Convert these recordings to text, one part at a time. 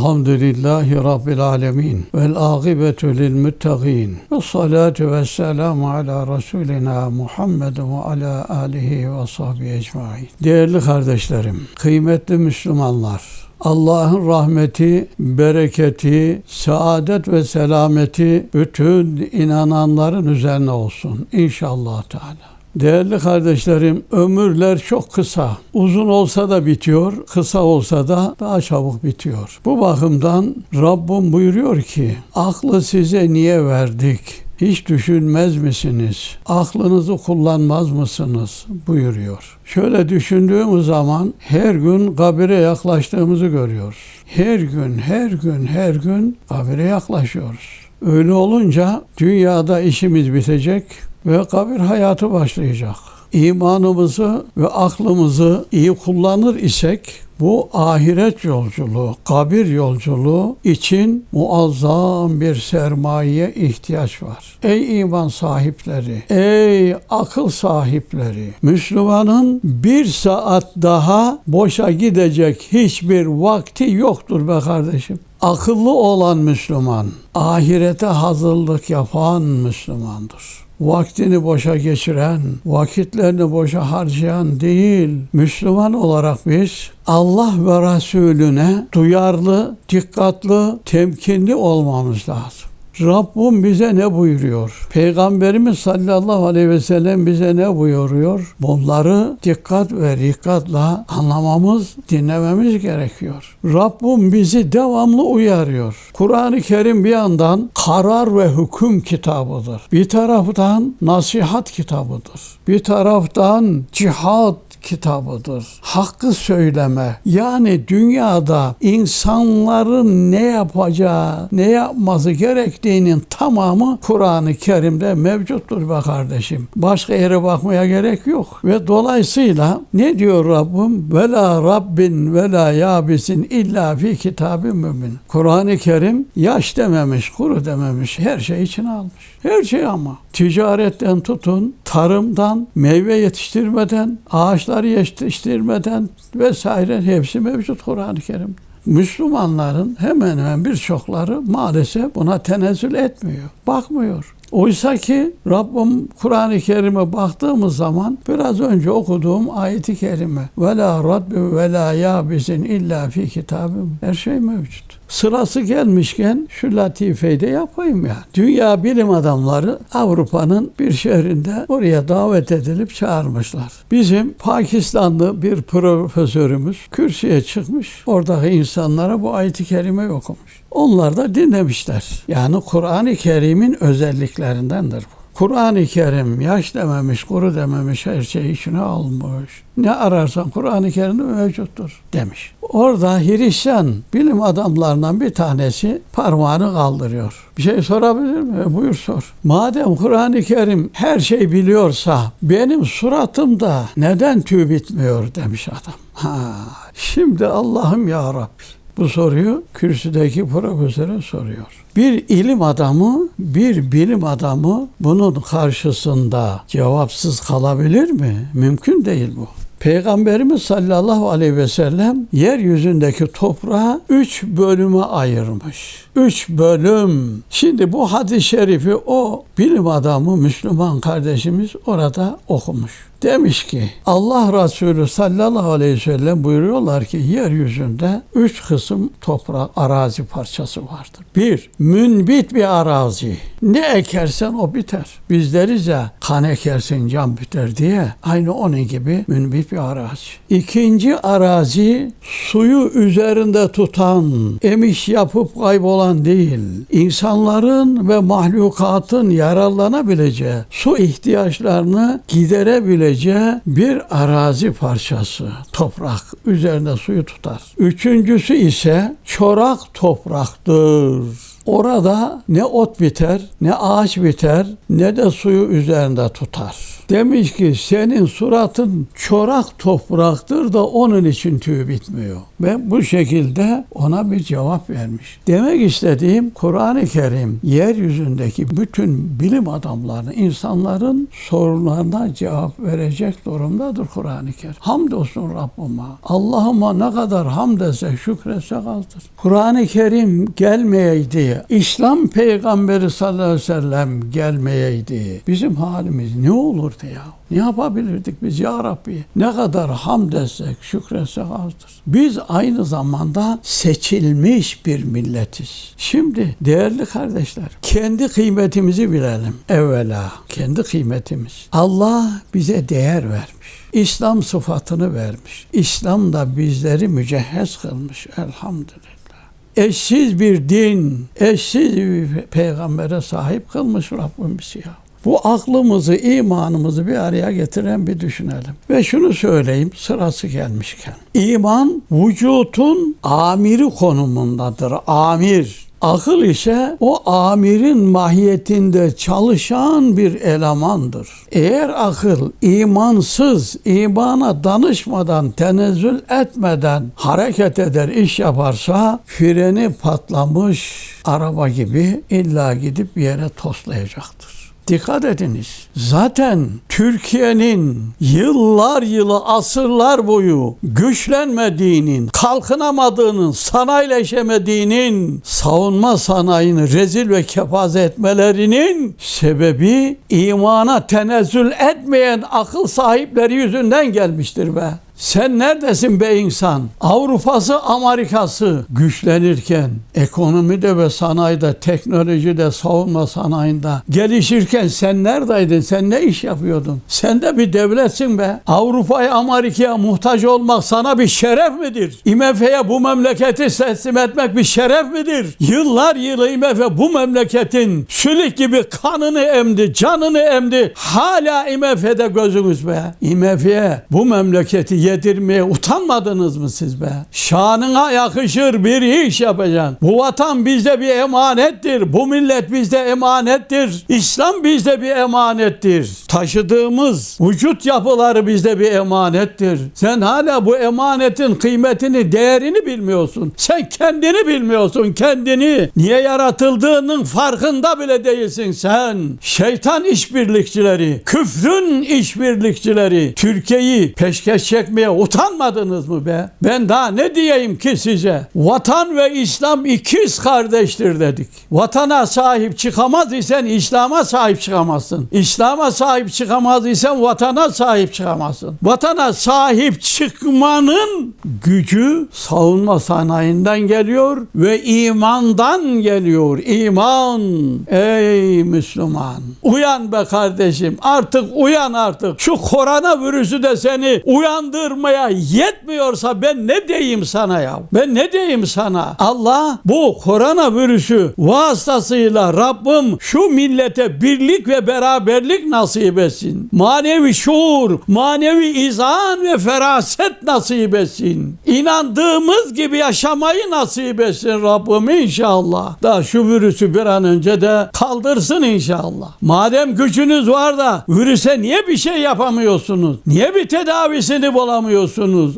Elhamdülillahi Rabbil alemin. Vel akibetu lil muttaqin. Ve salatu ve selamu ala Resulina Muhammed ve ala alihi ve sahbihi ecmain. Değerli kardeşlerim, kıymetli Müslümanlar, Allah'ın rahmeti, bereketi, saadet ve selameti bütün inananların üzerine olsun inşallah Teala. Değerli kardeşlerim, ömürler çok kısa. Uzun olsa da bitiyor, kısa olsa da daha çabuk bitiyor. Bu bakımdan Rabbim buyuruyor ki, aklı size niye verdik? Hiç düşünmez misiniz? Aklınızı kullanmaz mısınız? buyuruyor. Şöyle düşündüğümüz zaman her gün kabire yaklaştığımızı görüyoruz. Her gün, her gün, her gün kabire yaklaşıyoruz. Öyle olunca dünyada işimiz bitecek ve kabir hayatı başlayacak. İmanımızı ve aklımızı iyi kullanır isek bu ahiret yolculuğu, kabir yolculuğu için muazzam bir sermayeye ihtiyaç var. Ey iman sahipleri, ey akıl sahipleri, Müslümanın bir saat daha boşa gidecek hiçbir vakti yoktur be kardeşim. Akıllı olan Müslüman, ahirete hazırlık yapan Müslümandır vaktini boşa geçiren, vakitlerini boşa harcayan değil. Müslüman olarak biz Allah ve Resulüne duyarlı, dikkatli, temkinli olmamız lazım. Rabbim bize ne buyuruyor? Peygamberimiz sallallahu aleyhi ve sellem bize ne buyuruyor? Bunları dikkat ve dikkatle anlamamız, dinlememiz gerekiyor. Rabbim bizi devamlı uyarıyor. Kur'an-ı Kerim bir yandan karar ve hüküm kitabıdır. Bir taraftan nasihat kitabıdır. Bir taraftan cihat kitabıdır. Hakkı söyleme. Yani dünyada insanların ne yapacağı, ne yapması gerektiğinin tamamı Kur'an-ı Kerim'de mevcuttur be kardeşim. Başka yere bakmaya gerek yok. Ve dolayısıyla ne diyor Rabbim? Ve la Rabbin ve la yabisin illa fi kitabın mümin. Kur'an-ı Kerim yaş dememiş, kuru dememiş. Her şey içine almış. Her şey ama. Ticaretten tutun, tarımdan, meyve yetiştirmeden, ağaçları yetiştirmeden vesaire hepsi mevcut Kur'an-ı Kerim. Müslümanların hemen hemen birçokları maalesef buna tenezzül etmiyor, bakmıyor. Oysa ki Rabbim Kur'an-ı Kerim'e baktığımız zaman biraz önce okuduğum ayeti kerime ve la rabbi ve la yabisin illa fi kitabim her şey mevcut. Sırası gelmişken şu latifeyi de yapayım ya. Dünya bilim adamları Avrupa'nın bir şehrinde oraya davet edilip çağırmışlar. Bizim Pakistanlı bir profesörümüz kürsüye çıkmış. Oradaki insanlara bu ayet-i kerimeyi okumuş. Onlar da dinlemişler. Yani Kur'an-ı Kerim'in özelliklerindendir bu. Kur'an-ı Kerim yaş dememiş, kuru dememiş, her şeyi içine almış. Ne ararsan Kur'an-ı Kerim'de mevcuttur demiş. Orada Hristiyan bilim adamlarından bir tanesi parmağını kaldırıyor. Bir şey sorabilir mi? E, buyur sor. Madem Kur'an-ı Kerim her şey biliyorsa benim suratımda neden tüy bitmiyor demiş adam. Ha, şimdi Allah'ım ya Rabbi bu soruyu kürsüdeki profesöre soruyor. Bir ilim adamı, bir bilim adamı bunun karşısında cevapsız kalabilir mi? Mümkün değil bu. Peygamberimiz sallallahu aleyhi ve sellem yeryüzündeki toprağı üç bölüme ayırmış. Üç bölüm. Şimdi bu hadis-i şerifi o bilim adamı Müslüman kardeşimiz orada okumuş. Demiş ki Allah Resulü sallallahu aleyhi ve sellem buyuruyorlar ki yeryüzünde üç kısım toprak arazi parçası vardır. Bir, münbit bir arazi. Ne ekersen o biter. Biz deriz ya kan ekersin can biter diye. Aynı onun gibi münbit bir arazi. İkinci arazi suyu üzerinde tutan, emiş yapıp kaybolan değil. İnsanların ve mahlukatın yararlanabileceği, su ihtiyaçlarını giderebileceği bir arazi parçası, toprak üzerinde suyu tutar. Üçüncüsü ise çorak topraktır. Orada ne ot biter, ne ağaç biter, ne de suyu üzerinde tutar. Demiş ki senin suratın çorak topraktır da onun için tüy bitmiyor. Ve bu şekilde ona bir cevap vermiş. Demek istediğim Kur'an-ı Kerim yeryüzündeki bütün bilim adamlarının, insanların sorunlarına cevap verecek durumdadır Kur'an-ı Kerim. Hamdolsun Rabbime. Allah'ıma ne kadar hamd etsek, şükretsek azdır. Kur'an-ı Kerim gelmeyeydi, İslam peygamberi sallallahu aleyhi ve sellem gelmeyeydi. Bizim halimiz ne olurdu ya? Ne yapabilirdik biz ya Rabbi? Ne kadar hamd etsek, şükretsek azdır. Biz aynı zamanda seçilmiş bir milletiz. Şimdi değerli kardeşler, kendi kıymetimizi bilelim evvela. Kendi kıymetimiz. Allah bize değer vermiş. İslam sıfatını vermiş. İslam da bizleri mücehhez kılmış elhamdülillah. Eşsiz bir din, eşsiz bir peygambere sahip kılmış Rabbimiz ya. Bu aklımızı, imanımızı bir araya getiren bir düşünelim. Ve şunu söyleyeyim sırası gelmişken. İman vücutun amiri konumundadır. Amir. Akıl ise o amirin mahiyetinde çalışan bir elemandır. Eğer akıl imansız, imana danışmadan, tenezzül etmeden hareket eder, iş yaparsa freni patlamış araba gibi illa gidip bir yere toslayacaktır. Dikkat ediniz. Zaten Türkiye'nin yıllar yılı asırlar boyu güçlenmediğinin, kalkınamadığının, sanayileşemediğinin, savunma sanayini rezil ve kepaze etmelerinin sebebi imana tenezzül etmeyen akıl sahipleri yüzünden gelmiştir be. Sen neredesin be insan? Avrupa'sı, Amerika'sı güçlenirken, ekonomide ve sanayide, teknolojide, savunma sanayinde gelişirken sen neredeydin? Sen ne iş yapıyordun? Sen de bir devletsin be. Avrupa'ya, Amerika'ya muhtaç olmak sana bir şeref midir? IMF'ye bu memleketi teslim etmek bir şeref midir? Yıllar yılı IMF bu memleketin sülük gibi kanını emdi, canını emdi. Hala IMF'de gözünüz be. IMF'ye bu memleketi yedirmeye utanmadınız mı siz be? Şanına yakışır bir iş yapacaksın. Bu vatan bizde bir emanettir. Bu millet bizde emanettir. İslam bizde bir emanettir. Taşıdığımız vücut yapıları bizde bir emanettir. Sen hala bu emanetin kıymetini, değerini bilmiyorsun. Sen kendini bilmiyorsun, kendini. Niye yaratıldığının farkında bile değilsin sen. Şeytan işbirlikçileri, küfrün işbirlikçileri Türkiye'yi peşkeş çekmeye utanmadınız mı be? Ben daha ne diyeyim ki size? Vatan ve İslam ikiz kardeştir dedik. Vatana sahip çıkamaz isen İslam'a sahip çıkamazsın. İslam'a sahip çıkamaz isen vatana sahip çıkamazsın. Vatana sahip çıkmanın gücü savunma sanayinden geliyor ve imandan geliyor. İman. Ey Müslüman. Uyan be kardeşim. Artık uyan artık. Şu korona virüsü de seni uyandırmaya yetmiyorsa ben ne diyeyim sana ya? Ben ne diyeyim sana? Allah bu korona virüsü vasıtasıyla Rabbim şu millete birlik ve beraberlik nasip etsin. Manevi şuur, manevi izan ve feraset nasip etsin. İnandığımız gibi yaşamayı nasip etsin Rabbim inşallah. Da şu virüsü bir an önce de kaldırsın inşallah. Madem gücünüz var da virüse niye bir şey yapamıyorsunuz? Niye bir tedavisini bulamıyorsunuz?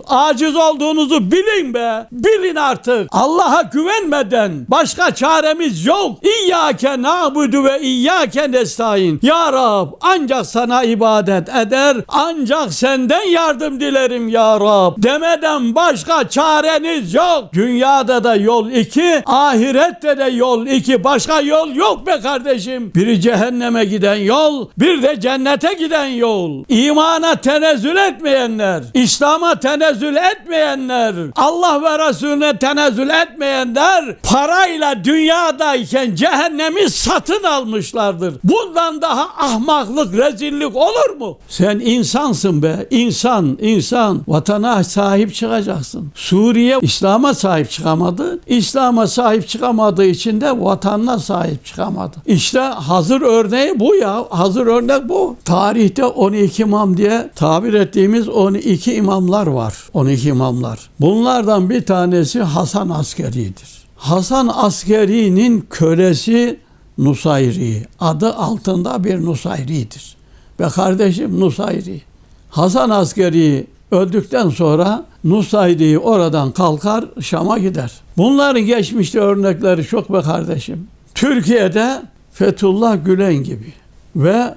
Aciz olduğunuzu bilin be. Bilin artık. Allah'a güvenmeden başka çaremiz yok. İyyâke na'budu ve iyyâke nestaîn. Ya Rab ancak sana ibadet eder. Ancak senden yardım dilerim ya Rab. Demeden başka çareniz yok. Dünyada da yol iki, ahirette de yol iki. Başka yol yok be kardeşim. Biri cehenneme giden yol, bir de cennete giden yol. İmana tenezzül etmeyenler, İslam'a tenezzül etmeyenler, Allah ve Resulüne tenezzül etmeyenler parayla dünyadayken cehennemi satın almışlardır. Bundan daha ahmaklık, rezillik olur mu? Sen insansın be. İnsan, insan. Vatana sahip çıkacaksın. Suriye İslam'a sahip çıkamadı. İslam'a sahip çıkamadığı için de vatanına sahip çıkamadı. İşte hazır örneği bu ya. Hazır örnek bu. Tarihte 12 imam diye tabir ettiğimiz 12 imamlar var. 12 imamlar. Bunlardan bir tanesi Hasan Askeri'dir. Hasan Askeri'nin kölesi Nusayri. Adı altında bir Nusayri'dir. Ve kardeşim Nusayri. Hasan Askeri öldükten sonra Nusayri oradan kalkar Şam'a gider. Bunların geçmişte örnekleri çok be kardeşim. Türkiye'de Fethullah Gülen gibi ve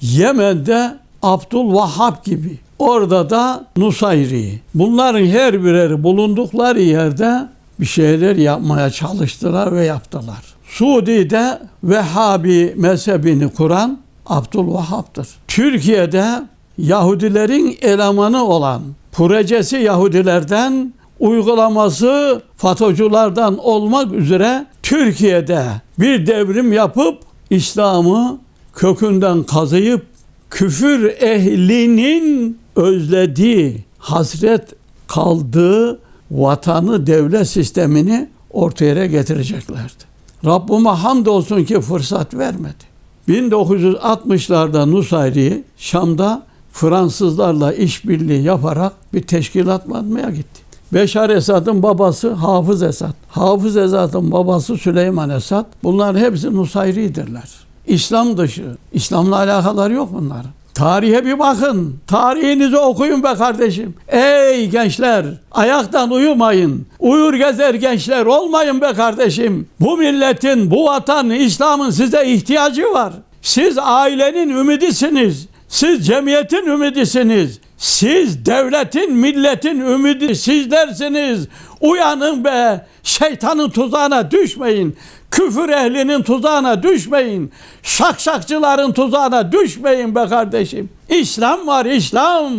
Yemen'de Abdülvahhab gibi. Orada da Nusayri. Bunların her bireri bulundukları yerde bir şeyler yapmaya çalıştılar ve yaptılar. Suudi'de Vehhabi mezhebini kuran Abdülvahhab'dır. Türkiye'de Yahudilerin elemanı olan projesi Yahudilerden uygulaması FATO'culardan olmak üzere Türkiye'de bir devrim yapıp İslam'ı kökünden kazıyıp küfür ehlinin özlediği, hasret kaldığı vatanı, devlet sistemini ortaya getireceklerdi. Rabbime hamdolsun ki fırsat vermedi. 1960'larda Nusayri Şam'da Fransızlarla işbirliği yaparak bir teşkilatlanmaya gitti. Beşar Esad'ın babası Hafız Esad. Hafız Esad'ın babası Süleyman Esad. Bunlar hepsi Nusayri'dirler. İslam dışı. İslam'la alakaları yok bunların. Tarihe bir bakın. Tarihinizi okuyun be kardeşim. Ey gençler ayaktan uyumayın. Uyur gezer gençler olmayın be kardeşim. Bu milletin, bu vatan, İslam'ın size ihtiyacı var. Siz ailenin ümidisiniz. Siz cemiyetin ümidisiniz. Siz devletin, milletin ümidi sizlersiniz. Uyanın be. Şeytanın tuzağına düşmeyin. Küfür ehlinin tuzağına düşmeyin. Şakşakçıların tuzağına düşmeyin be kardeşim. İslam var İslam.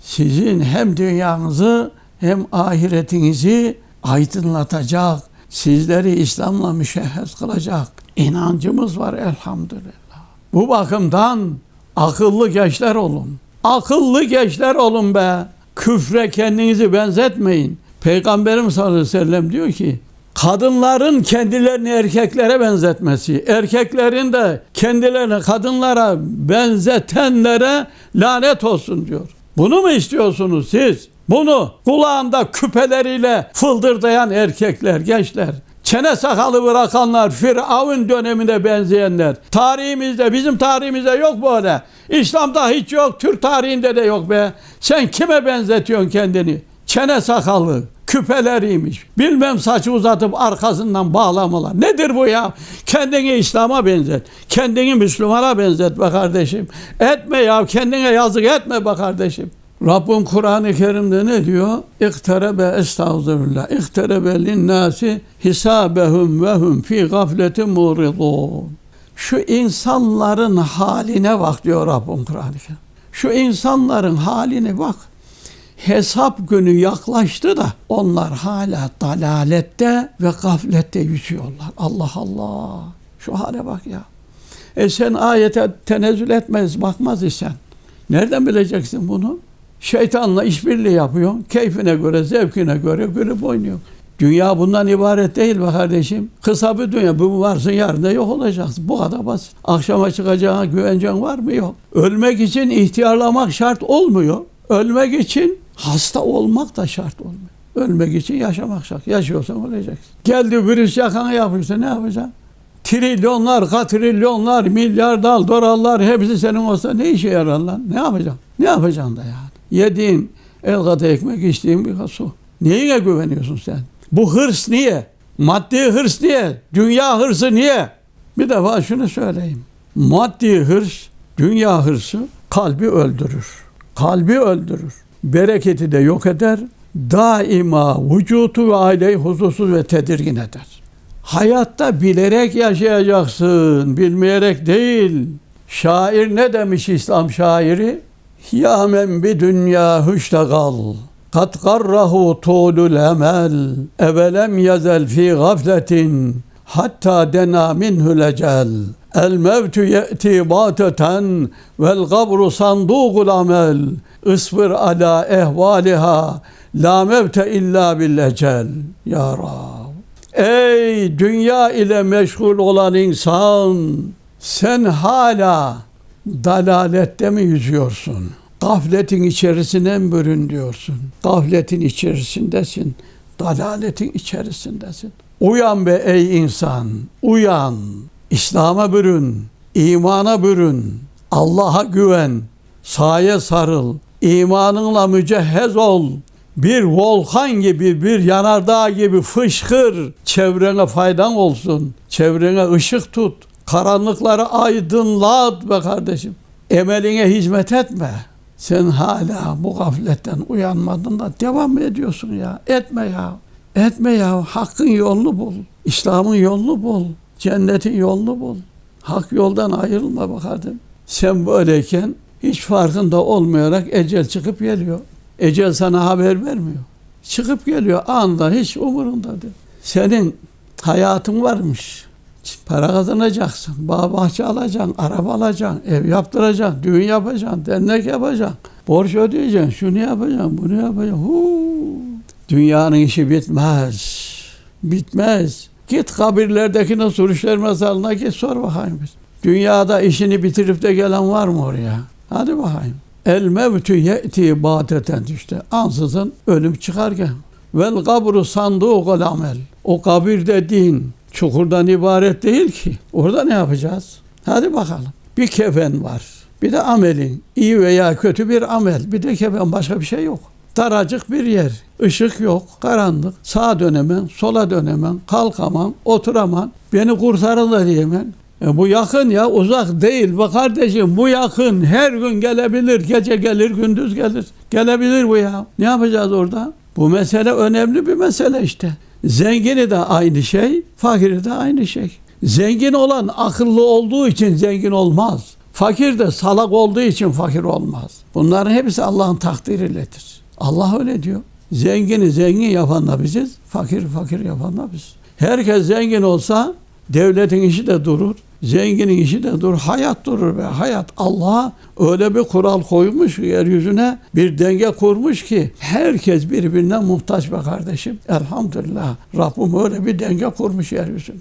Sizin hem dünyanızı hem ahiretinizi aydınlatacak. Sizleri İslam'la müşehhez kılacak. İnancımız var elhamdülillah. Bu bakımdan akıllı gençler olun. Akıllı gençler olun be. Küfre kendinizi benzetmeyin. Peygamberimiz sallallahu aleyhi ve sellem diyor ki kadınların kendilerini erkeklere benzetmesi, erkeklerin de kendilerini kadınlara benzetenlere lanet olsun diyor. Bunu mu istiyorsunuz siz? Bunu kulağında küpeleriyle fıldırdayan erkekler, gençler, çene sakalı bırakanlar, Firavun dönemine benzeyenler. Tarihimizde, bizim tarihimizde yok böyle. İslam'da hiç yok, Türk tarihinde de yok be. Sen kime benzetiyorsun kendini? Çene sakalı, küpeleriymiş. Bilmem saçı uzatıp arkasından bağlamalar. Nedir bu ya? Kendini İslam'a benzet. Kendini Müslümana benzet be kardeşim. Etme ya. Kendine yazık etme be kardeşim. Rabbim Kur'an-ı Kerim'de ne diyor? İkterebe estağfirullah. İkterebe linnâsi hisâbehum ve hum fî gafletin muridûn. Şu insanların haline bak diyor Rabbim Kur'an-ı Kerim. Şu insanların haline bak hesap günü yaklaştı da onlar hala dalalette ve gaflette yüzüyorlar. Allah Allah. Şu hale bak ya. E sen ayete tenezzül etmez, bakmaz isen. Nereden bileceksin bunu? Şeytanla işbirliği yapıyorsun. Keyfine göre, zevkine göre gülüp oynuyor. Dünya bundan ibaret değil be kardeşim. Kısa bir dünya. Bu varsın yarın da yok olacaksın. Bu kadar basit. Akşama çıkacağına güvencen var mı? Yok. Ölmek için ihtiyarlamak şart olmuyor. Ölmek için hasta olmak da şart olmuyor. Ölmek için yaşamak şart. Yaşıyorsan öleceksin. Geldi virüs yakana yapıyorsa ne yapacaksın? Trilyonlar, katrilyonlar, milyarlar, dolarlar hepsi senin olsa ne işe yarar lan? Ne yapacaksın? Ne yapacaksın da yani? Yediğin el kadar ekmek, içtiğin bir su. Neyine güveniyorsun sen? Bu hırs niye? Maddi hırs niye? Dünya hırsı niye? Bir defa şunu söyleyeyim. Maddi hırs, dünya hırsı kalbi öldürür. Kalbi öldürür. Bereketi de yok eder. Daima vücutu ve aileyi huzursuz ve tedirgin eder. Hayatta bilerek yaşayacaksın, bilmeyerek değil. Şair ne demiş İslam şairi? Ya men bi dünya hüştegal. Kat garrahu tulul emel. Evelem yezel fi gafletin. Hatta dena minhu lecel. El mevtü ye'ti bateten vel gabru sandugul amel. Isbir ala ehvaliha. La mevte illa bil ecel. Ya Rab. Ey dünya ile meşgul olan insan, sen hala dalalette mi yüzüyorsun? Gafletin içerisine mi bürünüyorsun? Gafletin içerisindesin. Dalaletin içerisindesin. Uyan be ey insan, uyan. İslam'a bürün, imana bürün, Allah'a güven, saye sarıl, imanınla mücehhez ol. Bir volkan gibi, bir yanardağ gibi fışkır. Çevrene faydan olsun. Çevrene ışık tut. Karanlıkları aydınlat be kardeşim. Emeline hizmet etme. Sen hala bu gafletten uyanmadın da devam ediyorsun ya? Etme ya. Etme ya. Hakkın yolunu bul. İslam'ın yolunu bul. Cennetin yolunu bul. Hak yoldan ayrılma be. Sen böyleyken hiç farkında olmayarak ecel çıkıp geliyor. Ecel sana haber vermiyor. Çıkıp geliyor anda hiç umurunda değil. Senin hayatın varmış. Para kazanacaksın, bağ bahçe alacaksın, araba alacaksın, ev yaptıracaksın, düğün yapacaksın, dernek yapacaksın, borç ödeyeceksin, şunu yapacaksın, bunu yapacaksın. Huu. Dünyanın işi bitmez. Bitmez. Git kabirlerdekine Suruşlar mezarlığına git sor bakayım biz. Dünyada işini bitirip de gelen var mı oraya? Hadi bakayım. El mevtü ye'ti badeten işte. Ansızın ölüm çıkarken. Vel kabru sandığı amel. O kabir dediğin çukurdan ibaret değil ki. Orada ne yapacağız? Hadi bakalım. Bir kefen var. Bir de amelin. iyi veya kötü bir amel. Bir de kefen başka bir şey yok. Daracık bir yer. Işık yok, karanlık. Sağa dönemem, sola dönemem, kalkamam, oturamam. Beni kurtarın da diyemem. E bu yakın ya uzak değil. Bak kardeşim bu yakın. Her gün gelebilir. Gece gelir, gündüz gelir. Gelebilir bu ya. Ne yapacağız orada? Bu mesele önemli bir mesele işte. Zengini de aynı şey, fakiri de aynı şey. Zengin olan akıllı olduğu için zengin olmaz. Fakir de salak olduğu için fakir olmaz. Bunların hepsi Allah'ın takdiriyledir. Allah öyle diyor. Zengini zengin yapan da biziz, fakir fakir yapan da biz. Herkes zengin olsa devletin işi de durur, zenginin işi de durur, hayat durur ve hayat Allah öyle bir kural koymuş yeryüzüne bir denge kurmuş ki herkes birbirine muhtaç be kardeşim. Elhamdülillah Rabbim öyle bir denge kurmuş yeryüzüne.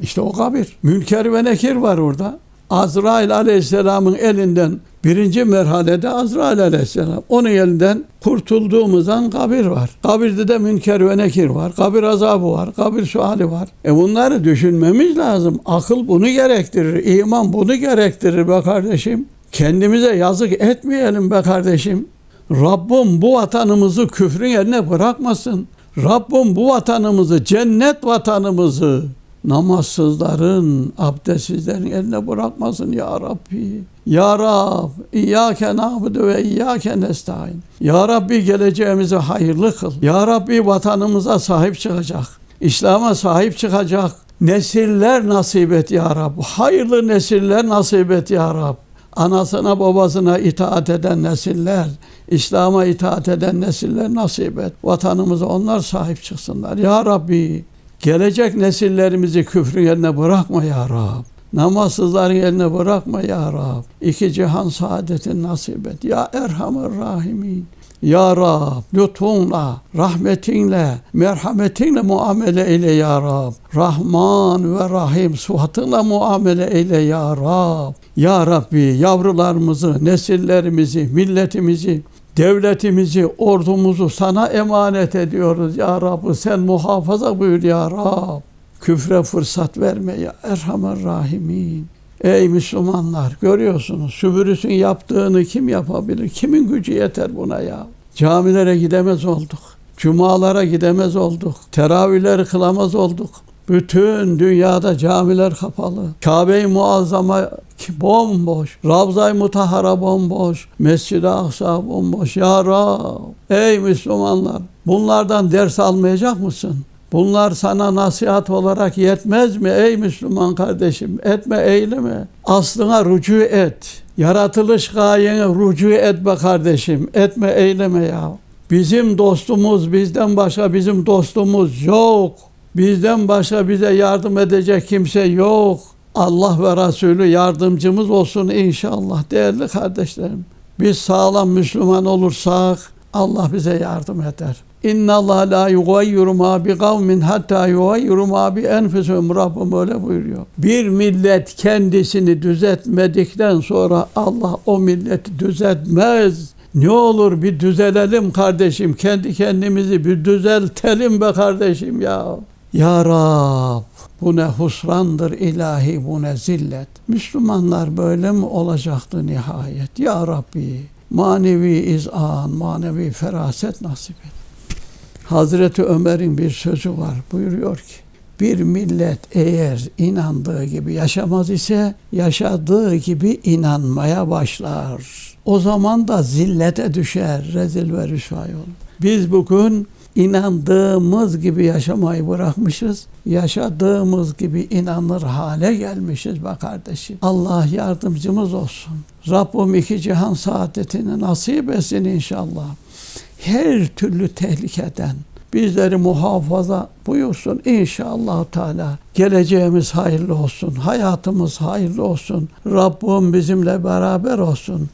İşte o kabir. Münker ve nekir var orada. Azrail aleyhisselamın elinden birinci merhalede Azrail aleyhisselam. Onun elinden kurtulduğumuz an kabir var. Kabirde de münker ve nekir var. Kabir azabı var. Kabir suali var. E bunları düşünmemiz lazım. Akıl bunu gerektirir. iman bunu gerektirir be kardeşim. Kendimize yazık etmeyelim be kardeşim. Rabbim bu vatanımızı küfrün eline bırakmasın. Rabbim bu vatanımızı, cennet vatanımızı namazsızların, abdestsizlerin eline bırakmasın ya Rabbi. Ya Rab, İyyâke nâbudu ve İyyâke nestaîn. Ya Rabbi geleceğimizi hayırlı kıl. Ya Rabbi vatanımıza sahip çıkacak. İslam'a sahip çıkacak. Nesiller nasip et ya Rab. Hayırlı nesiller nasip et ya Rab. Anasına babasına itaat eden nesiller, İslam'a itaat eden nesiller nasip et. Vatanımıza onlar sahip çıksınlar. Ya Rabbi Gelecek nesillerimizi küfrün eline bırakma ya Rab. Namazsızların eline bırakma ya Rab. İki cihan saadetin nasip et. Ya Erhamur Rahimin. Ya Rab lütfunla, rahmetinle, merhametinle muamele eyle ya Rab. Rahman ve Rahim suhatınla muamele eyle ya Rab. Ya Rabbi yavrularımızı, nesillerimizi, milletimizi devletimizi, ordumuzu sana emanet ediyoruz ya Rabbi. Sen muhafaza buyur ya Rab. Küfre fırsat verme ya Erhamer Rahimin. Ey Müslümanlar görüyorsunuz sübürüsün yaptığını kim yapabilir? Kimin gücü yeter buna ya? Camilere gidemez olduk. Cumalara gidemez olduk. Teravihleri kılamaz olduk. Bütün dünyada camiler kapalı. Kabe-i Muazzama bomboş. Ravza-i Mutahhara bomboş. Mescid-i Aksa bomboş. Ya Rab, ey Müslümanlar bunlardan ders almayacak mısın? Bunlar sana nasihat olarak yetmez mi ey Müslüman kardeşim? Etme eyleme. Aslına rücu et. Yaratılış gayene rücu et be kardeşim. Etme eyleme ya. Bizim dostumuz bizden başka bizim dostumuz yok. Bizden başka bize yardım edecek kimse yok. Allah ve Resulü yardımcımız olsun inşallah değerli kardeşlerim. Biz sağlam Müslüman olursak Allah bize yardım eder. İnna Allah la yugayyiru ma bi kavmin hatta yugayyiru ma bi enfusihim. Rabbim öyle buyuruyor. Bir millet kendisini düzeltmedikten sonra Allah o milleti düzeltmez. Ne olur bir düzelelim kardeşim. Kendi kendimizi bir düzeltelim be kardeşim ya. Ya Rab bu ne husrandır ilahi bu ne zillet. Müslümanlar böyle mi olacaktı nihayet? Ya Rabbi manevi izan, manevi feraset nasip et. Hazreti Ömer'in bir sözü var. Buyuruyor ki bir millet eğer inandığı gibi yaşamaz ise yaşadığı gibi inanmaya başlar. O zaman da zillete düşer, rezil ve rüsvay olur. Biz bugün inandığımız gibi yaşamayı bırakmışız. Yaşadığımız gibi inanır hale gelmişiz be kardeşim. Allah yardımcımız olsun. Rabbim iki cihan saadetini nasip etsin inşallah. Her türlü tehlikeden, bizleri muhafaza buyursun inşallah Teala. Geleceğimiz hayırlı olsun, hayatımız hayırlı olsun. Rabbim bizimle beraber olsun.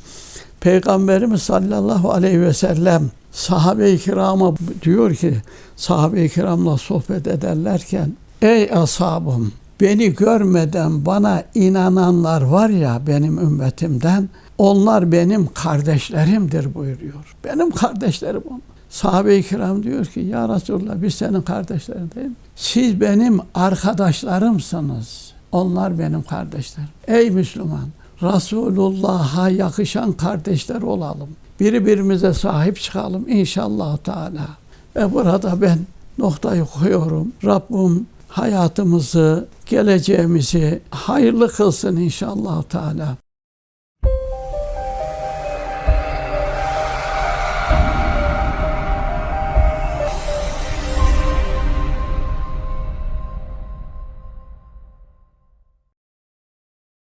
Peygamberimiz sallallahu aleyhi ve sellem sahabe-i kirama diyor ki sahabe-i kiramla sohbet ederlerken ey ashabım beni görmeden bana inananlar var ya benim ümmetimden onlar benim kardeşlerimdir buyuruyor. Benim kardeşlerim onlar. Sahabe-i kiram diyor ki ya Resulallah biz senin kardeşlerin değil mi? Siz benim arkadaşlarımsınız. Onlar benim kardeşlerim. Ey Müslüman Resulullah'a yakışan kardeşler olalım. Birbirimize sahip çıkalım inşallah Teala. Ve burada ben noktayı koyuyorum. Rabbim hayatımızı, geleceğimizi hayırlı kılsın inşallah Teala.